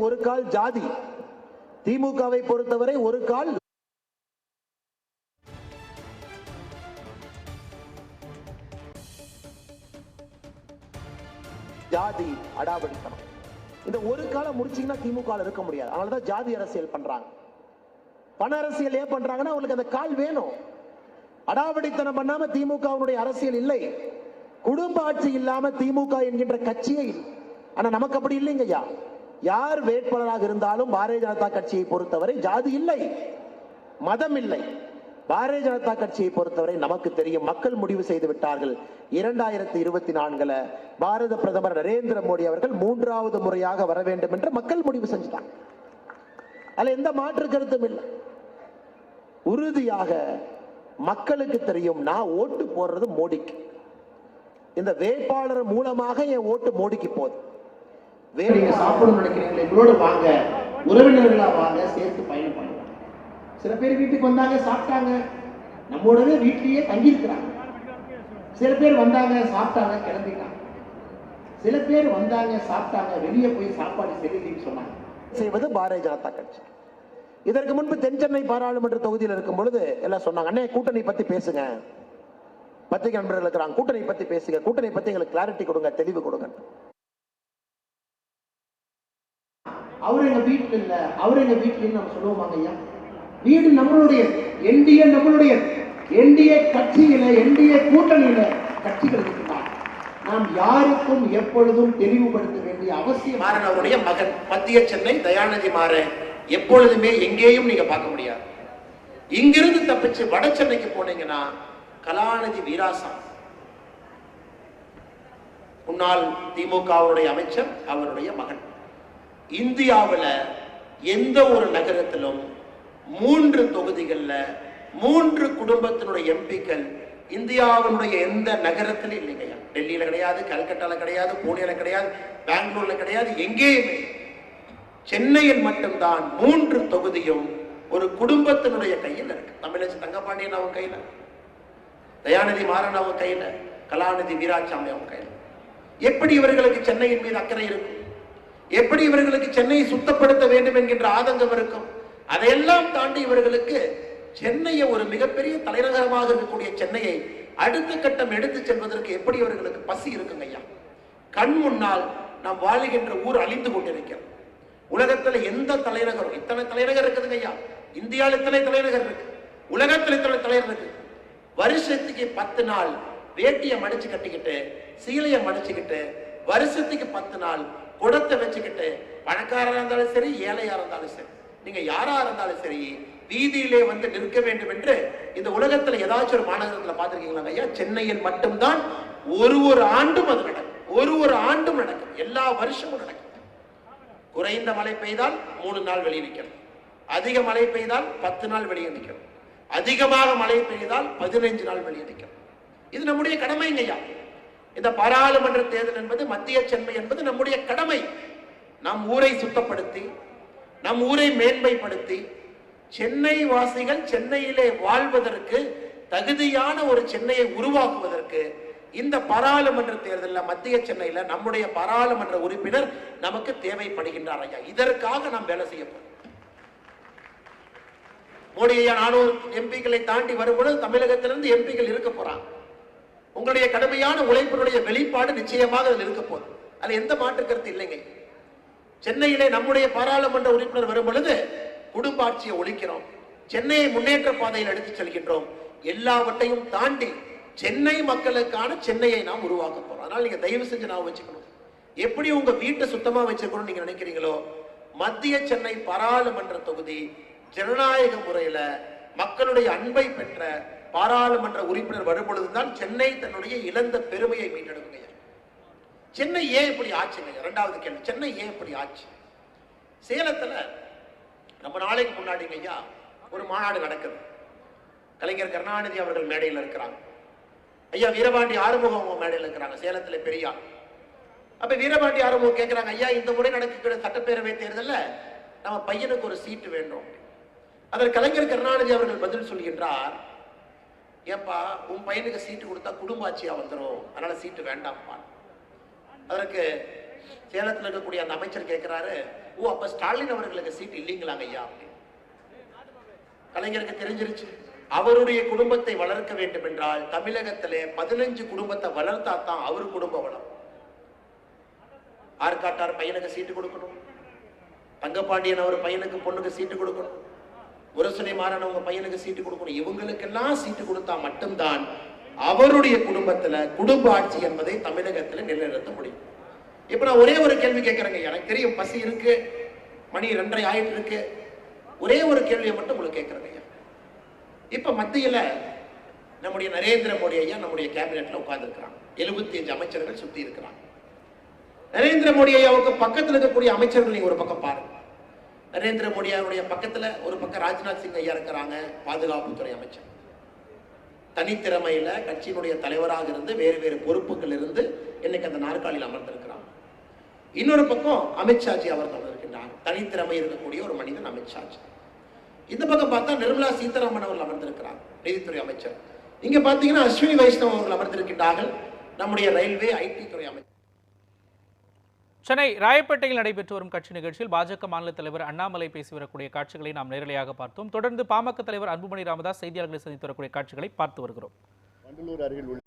ஒரு கால் ஜாதி. திமுகவை பொறுத்தவரை ஒரு கால் ஜாதி அடாவடித்தனம். இந்த ஒரு காலம் முடிச்சீங்கன்னா திமுக இருக்க முடியாது. அதனாலதான் ஜாதி அரசியல் பண்றாங்க. பண அரசியல் ஏன் பண்றாங்கன்னா அவங்களுக்கு அந்த கால் வேணும். அடாவடித்தனம் பண்ணாம திமுகவுடைய அரசியல் இல்லை. குடும்ப ஆட்சி இல்லாம திமுக என்கின்ற கட்சியை ஆனா நமக்கு அப்படி இல்லைங்கய்யா. யார் வேட்பாளராக இருந்தாலும் பாரதிய ஜனதா கட்சியை பொறுத்தவரை ஜாதி இல்லை மதம் இல்லை. பாரதிய ஜனதா கட்சியை பொறுத்தவரை நமக்கு தெரியும் மக்கள் முடிவு செய்து விட்டார்கள். இரண்டாயிரத்தி இருபத்தி நான்குல பாரத பிரதமர் நரேந்திர மோடி அவர்கள் மூன்றாவது முறையாக வர வேண்டும் என்று மக்கள் முடிவு செஞ்சுட்டாங்க. அதுல எந்த மாற்று கருத்தும் இல்லை. உறுதியாக மக்களுக்கு தெரியும் நான் ஓட்டு போடுறது மோடிக்கு. இந்த வேட்பாளர் மூலமாக என் ஓட்டு மோடிக்கு போகுது. வே- நீங்க சாப்பிடணும்னு நினைக்கிறீங்களா எங்களோட வாங்க. உறவினர்களா வாங்க சேர்த்து பயணம் பண்ணுவாங்க சில பேர் வீட்டுக்கு வந்தாங்க சாப்பிட்டாங்க. நம்மோடவே வீட்லயே தங்கி இருக்கிறாங்க சில பேர் வந்தாங்க சாப்பிட்டாங்க கிளம்பிட்டாங்க. சில பேர் வந்தாங்க சாப்பிட்டாங்க வெளியே போய் சாப்பாடு சரியில்லைன்னு சொன்னாங்க. செய்வது பாரதிய ஜனதா கட்சி. இதற்கு முன்பு தென் சென்னை பாராளுமன்ற தொகுதியில் இருக்கும் பொழுது எல்லாம் சொன்னாங்க அண்ணே கூட்டணி பத்தி பேசுங்க. பத்திரிகை நண்பர்கள் இருக்கிறாங்க கூட்டணி பத்தி பேசுங்க. கூட்டணி பத்தி எங்களுக்கு கிளாரிட்டி கொடுங்க தெளிவு கொடுங்க அவர் எங்க வீட்டுல இல்ல. அவர் எங்க வீட்டுல நம்ம சொல்லுவோமாங்க ஐயா வீடு நம்மளுடைய என்டிஏ நம்மளுடைய. என்டிஏ கட்சியில என்டிஏ கூட்டணியில கட்சிகள் இருக்கிறார் நாம் யாருக்கும் எப்பொழுதும் தெளிவுபடுத்த வேண்டிய அவசியம் மாறன் அவருடைய மகன் மத்திய சென்னை தயாநிதி மாறன் எப்பொழுதுமே எங்கேயும் நீங்க பார்க்க முடியாது. இங்கிருந்து தப்பிச்சு வட சென்னைக்கு போனீங்கன்னா கலாநிதி வீராசம். முன்னாள் திமுகவுடைய அமைச்சர் அவருடைய மகன். இந்தியாவில் எந்த ஒரு நகரத்திலும் மூன்று தொகுதிகளில் மூன்று குடும்பத்தினுடைய எம்பிக்கள் இந்தியாவினுடைய எந்த நகரத்திலும் இல்லைங்கய்யா டெல்லியில் கிடையாது கல்கட்டாவில் கிடையாது புனேல கிடையாது பெங்களூர்ல கிடையாது எங்கேயுமே. சென்னையில் மட்டும்தான் மூன்று தொகுதியும் ஒரு குடும்பத்தினுடைய கையில் இருக்கு. தமிழச்சி தங்கப்பாண்டியன் அவன் கையில் தயாநிதி மாறன் அவன் கையில் கலாநிதி வீராசாமி அவன் கையில். எப்படி இவர்களுக்கு சென்னையின் மீது அக்கறை இருக்கும்? எப்படி இவர்களுக்கு சென்னையை சுத்தப்படுத்த வேண்டும் என்கின்ற ஆதங்கம் இருக்கும்? அதையெல்லாம் தாண்டி இவர்களுக்கு சென்னையை ஒரு மிகப்பெரிய தலைநகரமாக இருக்கக்கூடிய சென்னையை அடுத்த கட்டம் எடுத்து செல்வதற்கு எப்படி இவர்களுக்கு பசி இருக்குங்க ஐயா? கண் முன்னால் நாம் வாழுகின்ற ஊர் அழிந்து கொண்டிருக்கிறது. உலகத்துல எந்த தலைநகரம் இத்தனை தலைநகர் இருக்குதுங்க ஐயா? இந்தியாவில் இத்தனை தலைநகர் இருக்கு. உலகத்தில் இத்தனை தலைநகர் இருக்கு. வருஷத்துக்கு பத்து நாள் வேட்டியை மடிச்சு கட்டிக்கிட்டு சீலையை மடிச்சுக்கிட்டு வருஷத்துக்கு பத்து நாள் குடத்தை வச்சுக்கிட்டு பணக்காரராக இருந்தாலும் சரி ஏழையாக இருந்தாலும் சரி நீங்கள் யாராக இருந்தாலும் சரி வீதியிலே வந்து நிற்க வேண்டும் என்று இந்த உலகத்தில் ஏதாச்சும் ஒரு மாநகரத்தில் பார்த்துருக்கீங்களா ஐயா? சென்னையில் மட்டும்தான் ஒரு ஒரு ஆண்டும் அது நடக்கும். ஒரு ஒரு ஆண்டும் நடக்கும். எல்லா வருஷமும் நடக்கும். குறைந்த மழை பெய்தால் மூணு நாள் வெளியே நிற்கணும். அதிக மழை பெய்தால் பத்து நாள் வெளியே நிற்கணும். அதிகமாக மழை பெய்தால் பதினைஞ்சு நாள் வெளியே நிற்கணும். இது நம்முடைய கடமைங்க ஐயா. இந்த பாராளுமன்ற தேர்தல் என்பது மத்திய சென்மை என்பது நம்முடைய கடமை. நம் ஊரை சுத்தப்படுத்தி நம் ஊரை மேன்மைப்படுத்தி சென்னை வாசிகள் சென்னையிலே வாழ்வதற்கு தகுதியான ஒரு சென்னையை உருவாக்குவதற்கு இந்த பாராளுமன்ற தேர்தலில் மத்திய சென்னையில் நம்முடைய பாராளுமன்ற உறுப்பினர் நமக்கு தேவைப்படுகின்றார் ஐயா. இதற்காக நாம் வேலை செய்ய போறோம். மோடி ஐயா நானூறு எம்பிக்களை தாண்டி வரும்பொழுது தமிழகத்திலிருந்து எம்பிக்கள் இருக்க போறாங்க. உங்களுடைய கடுமையான உழைப்பினுடைய வெளிப்பாடு நிச்சயமாக அதில் இருக்க போகுது. அதுல எந்த மாற்று கருத்து இல்லைங்க. சென்னையிலே நம்முடைய பாராளுமன்ற உறுப்பினர் வரும் பொழுது குடும்ப ஆட்சியை ஒழிக்கிறோம். சென்னையை முன்னேற்ற பாதையில் எடுத்து செல்கின்றோம். எல்லாவற்றையும் தாண்டி சென்னை மக்களுக்கான சென்னையை நாம் உருவாக்க போறோம். அதனால நீங்க தயவு செஞ்சு நான் வச்சுக்கணும். எப்படி உங்க வீட்டை சுத்தமா வச்சுக்கணும் நீங்க நினைக்கிறீங்களோ மத்திய சென்னை பாராளுமன்ற தொகுதி ஜனநாயக முறையில மக்களுடைய அன்பை பெற்ற பாராளுமன்ற உறுப்பினர் வரும்பொழுதுதான் சென்னை தன்னுடைய இழந்த பெருமையை மீட்டெடுக்குங்க சென்னை ஏன் இப்படி ஆச்சுங்க இரண்டாவது கேள்வி. சென்னை ஏன் இப்படி ஆச்சு? சேலத்துல ரொம்ப நாளைக்கு முன்னாடிங்க ஐயா ஒரு மாநாடு நடக்குது. கலைஞர் கருணாநிதி அவர்கள் மேடையில் இருக்கிறாங்க. ஐயா வீரபாண்டி ஆறுமுகம் மேடையில் இருக்கிறாங்க சேலத்துல பெரியார் அப்ப வீரபாண்டி ஆறுமுகம் கேட்கிறாங்க ஐயா இந்த முறை நடக்கிற சட்டப்பேரவை தேர்தலில் நம்ம பையனுக்கு ஒரு சீட்டு வேண்டும். அதற்கு கலைஞர் கருணாநிதி அவர்கள் பதில் சொல்கின்றார் ஏப்பா உன் பையனுக்கு சீட்டு கொடுத்தா குடும்பாச்சியா வந்துடும் அதனால சீட்டு வேண்டாம்ப்பான் அதற்கு சேலத்தில் இருக்கக்கூடிய அந்த அமைச்சர் கேட்கிறாரு ஓ அப்ப ஸ்டாலின் அவர்களுக்கு சீட் இல்லைங்களாங்க ஐயா? அப்படின்னு. கலைஞருக்கு தெரிஞ்சிருச்சு. அவருடைய குடும்பத்தை வளர்க்க வேண்டும் என்றால் தமிழகத்திலே பதினஞ்சு குடும்பத்தை வளர்த்தா தான் அவர் குடும்ப வளம். ஆர்காட்டார் பையனுக்கு சீட்டு கொடுக்கணும். தங்கப்பாண்டியன் அவர் பையனுக்கு பொண்ணுக்கு சீட்டு கொடுக்கணும். முரசொலி மாறன் அவங்க பையனுக்கு சீட்டு கொடுக்கணும். இவங்களுக்கெல்லாம் சீட்டு கொடுத்தா மட்டும்தான் அவருடைய குடும்பத்துல குடும்ப ஆட்சி என்பதை தமிழகத்துல நிலைநிறுத்த முடியும். இப்ப நான் ஒரே ஒரு கேள்வி கேட்கறேங்க எனக்கு தெரியும் பசி இருக்கு மணி ரெண்டரை ஆயிட்டு இருக்கு. ஒரே ஒரு கேள்வியை மட்டும் உங்களுக்கு கேட்கறேங்க ஐயா. இப்ப மத்தியில நம்முடைய நரேந்திர மோடி ஐயா நம்முடைய கேபினெட்ல உட்கார்ந்துருக்கிறாங்க. எழுபத்தி அஞ்சு அமைச்சர்கள் சுத்தி இருக்கிறாங்க. நரேந்திர மோடி ஐயாவுக்கு பக்கத்தில் இருக்கக்கூடிய அமைச்சர்கள் நீங்க ஒரு பக்கம் பாருங்க. நரேந்திர மோடி அவருடைய பக்கத்துல ஒரு பக்கம் ராஜ்நாத் சிங் ஐயா இருக்கிறாங்க பாதுகாப்புத்துறை அமைச்சர். தனித்திறமையில கட்சியினுடைய தலைவராக இருந்து வேறு வேறு பொறுப்புகள் இருந்து இன்னைக்கு அந்த நாற்காலியில் அமர்ந்திருக்கிறாங்க இன்னொரு பக்கம் அமித்ஷாஜி அவர்கள் இருக்கின்றார். தனித்திறமை இருக்கக்கூடிய ஒரு மனிதன் அமித்ஷாஜி இந்த பக்கம் பார்த்தா நிர்மலா சீதாராமன் அவர்கள் அமர்ந்திருக்கிறார் நீதித்துறை அமைச்சர். இங்க பாத்தீங்கன்னா அஸ்வினி வைஷ்ணவ் அவர்கள் அமர்ந்திருக்கின்றார்கள். நம்முடைய ரயில்வே ஐடி துறை அமைச்சர். சென்னை ராயப்பேட்டையில் நடைபெற்று வரும் கட்சி நிகழ்ச்சியில் பாஜக மாநில தலைவர் அண்ணாமலை பேசி வரக்கூடிய காட்சிகளை நாம் நேரலையாக பார்த்தோம். தொடர்ந்து பாமக தலைவர் அன்புமணி ராமதாஸ் செய்தியாளர்களை சந்தித்து வரக்கூடிய காட்சிகளை பார்த்து வருகிறோம். அருகில் உள்ள